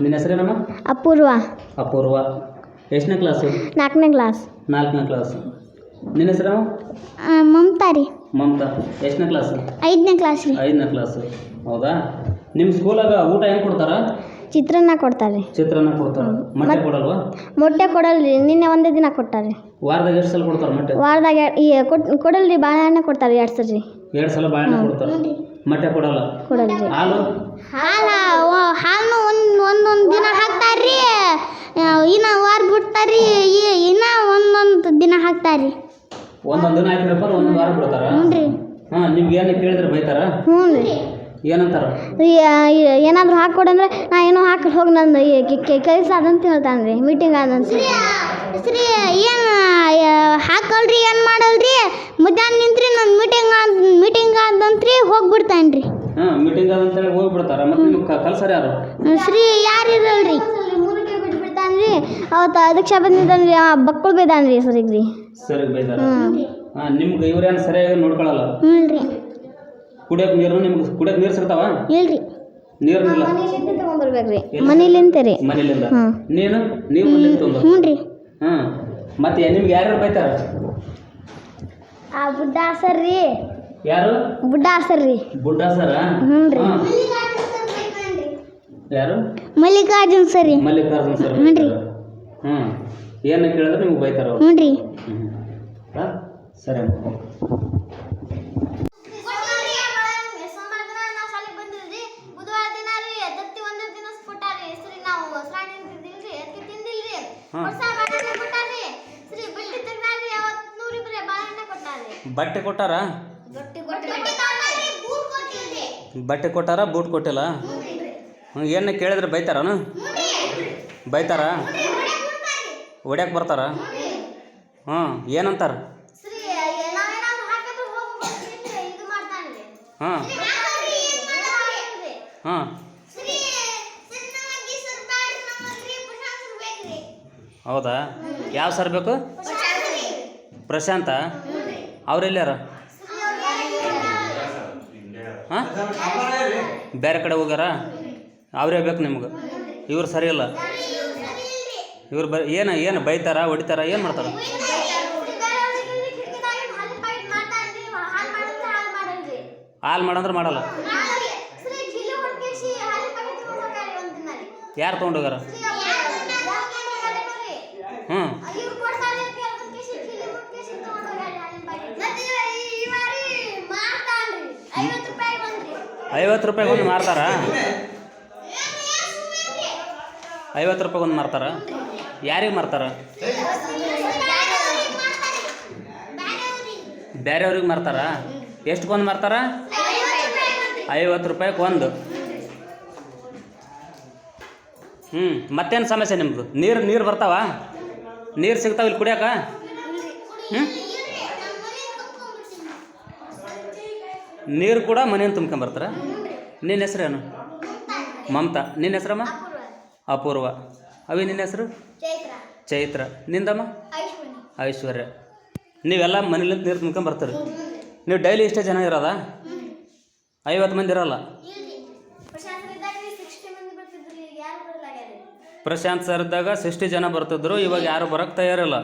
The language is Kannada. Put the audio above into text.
ನಿನ್ನ ಹೆಸರೇನಮ್ಮ ಅಪೂರ್ವ. ಅಪೂರ್ವ. ಎಷ್ಟನೇ ಕ್ಲಾಸು ನಾಲ್ಕನೇ ಕ್ಲಾಸ್ ನಾಲ್ಕನೇ ಕ್ಲಾಸ್ ನಿನ್ನ ಹೆಸರಮ್ಮ ಮಮತಾ ರೀ ಮಮತಾ. ಎಷ್ಟನೇ ಕ್ಲಾಸ್ ಐದನೇ ಕ್ಲಾಸ್ ರೀ. ಐದನೇ ಕ್ಲಾಸು ಹೌದಾ? ನಿಮ್ಮ ಸ್ಕೂಲಾಗ ಊಟ ಏನು ಕೊಡ್ತಾರ? ಚಿತ್ರಾನ್ನ ಕೊಡ್ತಾರೆ. ಚಿತ್ರಾನ್ನ ಕೊಡ್ತಾರ. ಮೊಟ್ಟೆ ಕೊಡಲ್ವಾ? ಮೊಟ್ಟೆ ಕೊಡಲ್ರಿ. ನಿನ್ನೆ ಒಂದೇ ದಿನ ಕೊಟ್ಟಾರೆ. ವಾರದಾಗ ಎಷ್ಟು ಸಲ ಕೊಡ್ತಾರ ಮೊಟ್ಟೆ? ವಾರದಾಗ ಎ- ಈ ಕೊಟ್ ಕೊಡಲ್ರಿ ಬಾಳೆಹಣ್ಣೆ ಕೊಡ್ತಾರೆ ಎರಡು ಸರಿ. ಎರಡು ಸಲ ಬಾಳೆಹಣ್ಣು ಕೊಡ್ತಾರ. ಮೊಟ್ಟೆ ಕೊಡಲ್ಲ? ಕೊಡಲ್ರಿ. ಹಾಲು ಹಾಲು ಹಾಲು ಒಂದೊಂದು ದಿನ ಹಾಕ್ತಾರ್ರಿ. ಇನ್ನು ವಾರ ಬಿಡ್ತಾರ್ರಿ. ಇನ್ನ ಒಂದೊಂದು ದಿನ ಹಾಕ್ತಾರ್ರಿ. ಒಂದೊಂದು ದಿನ ಹಾಕಿದ್ರಪ್ಪ ಒಂದೊಂದು ವಾರ ಬಿಡ್ತಾರ? ಹ್ಞೂ ರೀ. ಹಾಂ ನಿಮ್ಗೆ ಏನು ಕೇಳಿದ್ರೆ ಬೈತಾರ? ಹ್ಞೂ ರೀ. ಏನಂತಾರ? ಏನಾದರೂ ಹಾಕ್ಕೊಡಂದ್ರೆ ನಾ ಏನೋ ಹಾಕಿ ಹೋಗಿ ನಂದು ಕೆಲಸ ಅದಂತ ಹೇಳ್ತಾನೆ ರೀ ಮೀಟಿಂಗ್ ಅದಂತ ಸರಿ ಏನು ಹಾಕಲ್ರಿ ಏನು ಮಾಡಲ್ರಿ? ಮಧ್ಯಾಹ್ನ ನಿಂತ್ರಿ ನನ್ನ ಮೀಟಿಂಗ್ ಮೀಟಿಂಗ್ ಆದಂತ್ರಿ ಹೋಗ್ಬಿಡ್ತಾನೆ ರೀ ಹಾಂ ಮೀಟಿಂಗ್ ಹೇಳಿ ಹೋಗ್ಬಿಡ್ತಾರ. ಮತ್ತೆ ನಿಮ್ಗೆ ಕಲ್ಸರ್ ಯಾರು? ಶ್ರೀ ಯಾರು ಇರಲ್ರಿ? ಬಿಟ್ಬಿಡ್ತಾನ್ರಿ ಅವತ್ತು ಅದಕ್ಕೆ ಬಂದಿದ್ದಾನ್ರಿ ಆ ಬಕ್ಕಳು ಬೈದಾನ್ರಿ ಸರಿಗೆ ರೀ ಸರಿ ಬೈದಾರ? ಹ್ಞೂ ಹಾಂ ನಿಮ್ಗೆ ಇವ್ರೇನು ಸರಿಯಾಗಿ ನೋಡ್ಕೊಳಲ್ಲ? ಹ್ಞೂ ರೀ ಕುಡಿಯೋಕೆ ನೀರು ನಿಮ್ಗೆ ಕುಡಿಯೋಕೆ ನೀರು ಸಿಗ್ತಾವ? ಇಲ್ರಿ. ನೀರು ಇಲ್ಲ ತೊಗೊಂಬರ್ಬೇಕ್ರಿ. ಮನೇಲಿಂತ ರೀ. ಮನೇಲಿಂದ? ಹ್ಞೂ ನೀನು? ನೀವು ಮನೇಲಿ ತೊಂದು ಹ್ಞೂ ರೀ ಹಾಂ ಮತ್ತೆ ನಿಮ್ಗೆ ಯಾರ್ಯಾರು ಬೈತಾರ? ಆ ಬುಡ್ಡ ಸರ್ ರೀ. ಯಾರು? ಬುಡ್ಡ ಸರ್ ರೀ. ಬುಡ್ಡ ಸರ? ಹ್ಞೂ ರೀ. ಯಾರು? ಮಲ್ಲಿಕಾರ್ಜುನ್ ಸರ್ ರೀ. ಮಲ್ಲಿಕಾರ್ಜುನ್ ಸರ್ ಹ್ಞೂ ರೀ. ಹ್ಞೂ ಏನು ಕೇಳಿದ್ರೆ ನಿಮ್ಗೆ ಬೈತಾರ ಹ್ಞೂ ರೀ. ಸರಿ ಬಟ್ಟಿ ತೆಗ್ದಾರಿ ಅವತ್ತು ನೂರು ಬರೀ ಬಾಳೆಹಣ್ಣೆ ಕೊಟ್ಟಾರಿ? ಬಟ್ಟೆ ಕೊಟ್ಟಾರ, ಬೂಟ್ ಕೊಟ್ಟಿಲ್ಲ? ಹ್ಞೂ ಏನು ಕೇಳಿದ್ರೆ ಬೈತಾರನು ಬೈತಾರ? ಹೊಡ್ಯಾಕೆ ಬರ್ತಾರ? ಹ್ಞೂ ಏನಂತಾರ? ಹಾಂ ಹಾಂ ಹೌದಾ? ಯಾವ ಸರ್ ಬೇಕು? ಪ್ರಶಾಂತ? ಅವ್ರು ಅವ್ರೆಲ್ಯಾರ? ಹಾಂ? ಬೇರೆ ಕಡೆ ಹೋಗ್ಯಾರ? ಅವರೇ ಬೇಕು ನಿಮ್ಗೆ. ಇವ್ರು ಸರಿ ಇಲ್ಲ. ಇವ್ರು ಬ ಏನು ಏನು ಬೈತಾರ, ಹೊಡಿತಾರ, ಏನು ಮಾಡ್ತಾರ? ಹಾಲು ಮಾಡಂದ್ರೆ ಮಾಡಲ್ಲ. ಯಾರು ತೊಗೊಂಡೋಗ್ಯಾರ ಹ್ಞೂ ಐವತ್ತು ರೂಪಾಯಿಗೆ ಒಂದು ಮಾರ್ತಾರ? ಐವತ್ತು ರೂಪಾಯಿಗೆ ಒಂದು ಮಾರ್ತಾರ? ಯಾರಿಗೆ ಮಾರ್ತಾರ? ಬೇರೆಯವ್ರಿಗೆ ಮಾರ್ತಾರ? ಎಷ್ಟಕ್ಕೊಂದು ಮಾರ್ತಾರ? ಐವತ್ತು ರೂಪಾಯಿಗೆ ಒಂದು. ಹ್ಞೂ ಮತ್ತೇನು ಸಮಸ್ಯೆ ನಿಮ್ಮದು ನೀರು ನೀರು ಬರ್ತಾವ? ನೀರು ಸಿಗ್ತಾವ ಇಲ್ಲಿ ಕುಡಿಯೋಕೆ? ಹ್ಞೂ ನೀರು ಕೂಡ ಮನೆಯನ್ನು ತುಂಬ್ಕೊಂಬರ್ತಾರ ನಿನ್ನ ಹೆಸ್ರೇನು ಮಮತಾ ನಿನ್ನ ಹೆಸರಮ್ಮ? ಅಪೂರ್ವ. ಅವಿ ನಿನ್ನ ಹೆಸರು? ಚೈತ್ರ. ನಿಂದಮ್ಮ? ಐಶ್ವರ್ಯ. ನೀವೆಲ್ಲ ಮನೇಲಿಂದ ನೀರು ತುಂಬ್ಕೊಂಬರ್ತೀರಿ ನೀವು ಡೈಲಿ ಇಷ್ಟೇ ಜನ ಇರೋದಾ? ಐವತ್ತು ಮಂದಿ ಇರಲ್ಲ? ಪ್ರಶಾಂತ್ ಸರ್ ಇದ್ದಾಗ ಸಿಕ್ಸ್ಟಿ ಜನ ಬರ್ತಿದ್ರು ಇವಾಗ ಯಾರು ಬರೋಕ್ಕೆ ತಯಾರಿಲ್ಲ.